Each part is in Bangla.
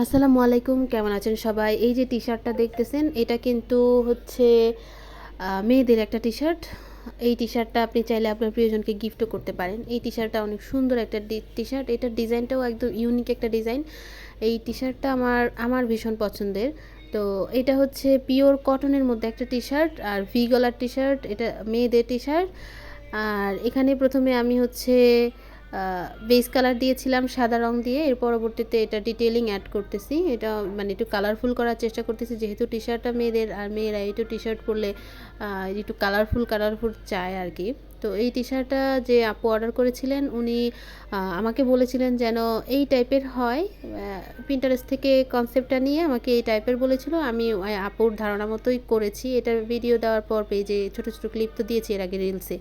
আসসালামু আলাইকুম, কেমন আছেন সবাই? এই যে টি শার্টটা দেখতেছেন, এটা কিন্তু হচ্ছে মেয়েদের একটা টি শার্ট এই টি শার্টটা আপনি চাইলে আপনার প্রিয়জনকে গিফটও করতে পারেন। এই টি শার্টটা অনেক সুন্দর একটা টি শার্ট এটার ডিজাইনটাও একদম ইউনিক একটা ডিজাইন। এই টি শার্টটা আমার আমার ভীষণ পছন্দের। তো এটা হচ্ছে পিওর কটনের মধ্যে একটা টি শার্ট আর ভি গলার টি শার্ট এটা মেয়েদের টি শার্ট আর এখানে প্রথমে আমি হচ্ছে বেস কালার দিয়েছিলাম সাদা রং দিয়ে। এর পরবর্তীতে এটা ডিটেলিং অ্যাড করতেছি। এটা মানে একটু কালারফুল করার চেষ্টা করতেছি। যেহেতু টি শার্টটা মেয়েদের, আর মেয়েরা একটু টি শার্ট পরলে একটু কালারফুল কালারফুল চায় আর কি। তো এই টি শার্টটা যে আপু অর্ডার করেছিলেন, উনি আমাকে বলেছিলেন যেন এই টাইপের হয়। প্রিন্টারেস্ট থেকে কনসেপ্টটা নিয়ে আমাকে এই টাইপের বলেছিল। আমি আপুর ধারণা মতোই করেছি। এটার ভিডিও দেওয়ার পর পেজে ছোটো ছোটো ক্লিপ তো দিয়েছি এর আগে রিলসে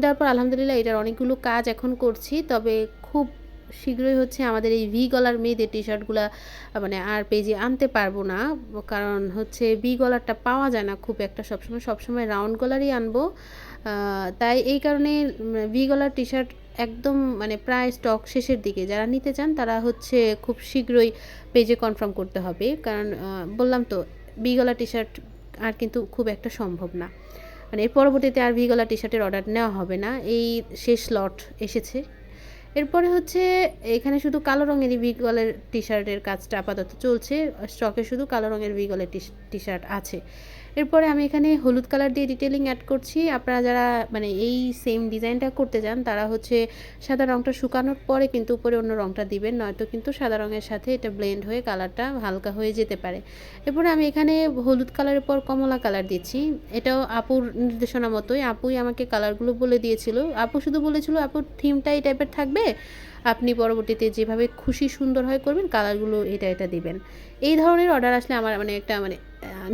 দেওয়ার পর আলহামদুলিল্লাহ এটার অনেকগুলো কাজ এখন করছি। তবে খুব শীঘ্রই হচ্ছে আমাদের এই ভি গলার মেয়েদের টি শার্টগুলো মানে আর পেজে আনতে পারব না। কারণ হচ্ছে ভি গলারটা পাওয়া যায় না খুব একটা সবসময়। সবসময় রাউন্ড গলারই আনব। তাই এই কারণে ভি গলার টি শার্ট একদম মানে প্রায় স্টক শেষের দিকে। যারা নিতে চান, তারা হচ্ছে খুব শীঘ্রই পেজে কনফার্ম করতে হবে। কারণ বললাম তো, ভি গলা টি শার্ট আর কিন্তু খুব একটা সম্ভব না। মানে এর পরবর্তীতে আর ভি গলা টি শার্টের অর্ডার নেওয়া হবে না। এই শেষ লট এসেছে। এরপরে হচ্ছে এখানে শুধু কালো রঙেরই ভিগলের টি শার্টের কাজটা আপাতত চলছে। স্টকে শুধু কালো রঙের ভিগলের টি শার্ট আছে। এরপরে আমি এখানে হলুদ কালার দিয়ে ডিটেলিং অ্যাড করছি। আপনারা যারা মানে এই সেম ডিজাইনটা করতে চান, তারা হচ্ছে সাদা রঙটা শুকানোর পরে কিন্তু উপরে অন্য রঙটা দিবেন, নয়তো কিন্তু সাদা রঙের সাথে এটা ব্লেন্ড হয়ে কালারটা হালকা হয়ে যেতে পারে। এরপরে আমি এখানে হলুদ কালারের পর কমলা কালার দিচ্ছি। এটাও আপুর নির্দেশনা মতোই। আপুই আমাকে কালারগুলো বলে দিয়েছিল। আপু শুধু বলেছিল আপুর থিমটা এই টাইপের থাকবে? আপনি পরবর্তীতে যেভাবে খুশি সুন্দর হয় করবেন, কালারগুলো এটা এটা দিবেন। এই ধরনের অর্ডার আসলে আমার মানে একটা মানে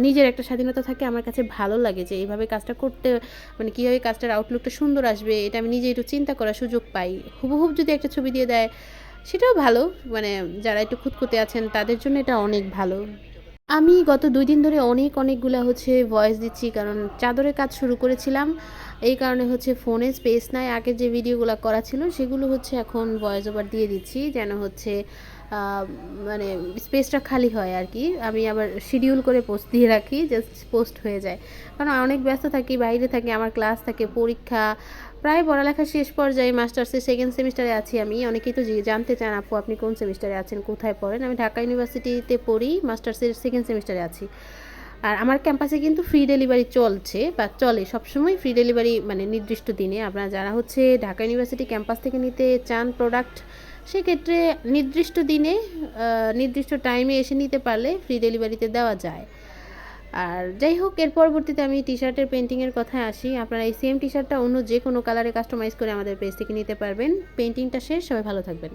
নিজের একটা স্বাধীনতা থাকে, আমার কাছে ভালো লাগে যে এইভাবে কাজটা করতে মানে কীভাবে কাজটার আউটলুকটা সুন্দর আসবে, এটা আমি নিজে একটু চিন্তা করার সুযোগ পাই। হুবহুব যদি একটা ছবি দিয়ে দেয়, সেটাও ভালো মানে যারা একটু খুঁতখুঁতে আছেন, তাদের জন্য এটা অনেক ভালো। আমি গত দুই দিন ধরে অনেক, অনেকগুলা হচ্ছে ভয়েস দিচ্ছি, কারণ চাদরের কাজ শুরু করেছিলাম। এই কারণে হচ্ছে ফোনে স্পেস নাই। আগে যে ভিডিওগুলো করা ছিল, সেগুলো হচ্ছে এখন ভয়েস ওভার দিয়ে দিচ্ছি, যেন হচ্ছে মানে স্পেসটা খালি হয় আর কি। আমি আবার শিডিউল করে পোস্ট দিয়ে রাখি জাস্ট পোস্ট হয়ে যায়। কারণ অনেক ব্যস্ত থাকি, বাইরে থাকি, আমার ক্লাস থাকে, পরীক্ষা, প্রায় পড়ালেখা শেষ পর্যায়ে মাস্টার্সের সেকেন্ড সেমিস্টারে আছি আমি। অনেকেই তো জানতে চান, আপু, আপনি কোন সেমিস্টারে আছেন, কোথায় পড়েন? আমি ঢাকা ইউনিভার্সিটিতে পড়ি মাস্টার্সের সেকেন্ড সেমিস্টারে আছি। আর আমার ক্যাম্পাসে কিন্তু ফ্রি ডেলিভারি চলছে, বা চলে, সবসময় ফ্রি ডেলিভারি মানে নির্দিষ্ট দিনে। আপনারা যারা হচ্ছে ঢাকা ইউনিভার্সিটি ক্যাম্পাস থেকে নিতে চান প্রোডাক্ট সেক্ষেত্রে নির্দিষ্ট দিনে নির্দিষ্ট টাইমে এসে নিতে পারলে ফ্রি ডেলিভারিতে দেওয়া যায়। আর যাই হোক, এর পরবর্তীতে আমি টি শার্টের পেন্টিংয়ের কথায় আসি। আপনারা এই সেম টি শার্টটা অন্য যে কোনো কালারে কাস্টমাইজ করে আমাদের পেজ থেকে নিতে পারবেন। পেন্টিংটা শেষ, সবাই ভালো থাকবেন।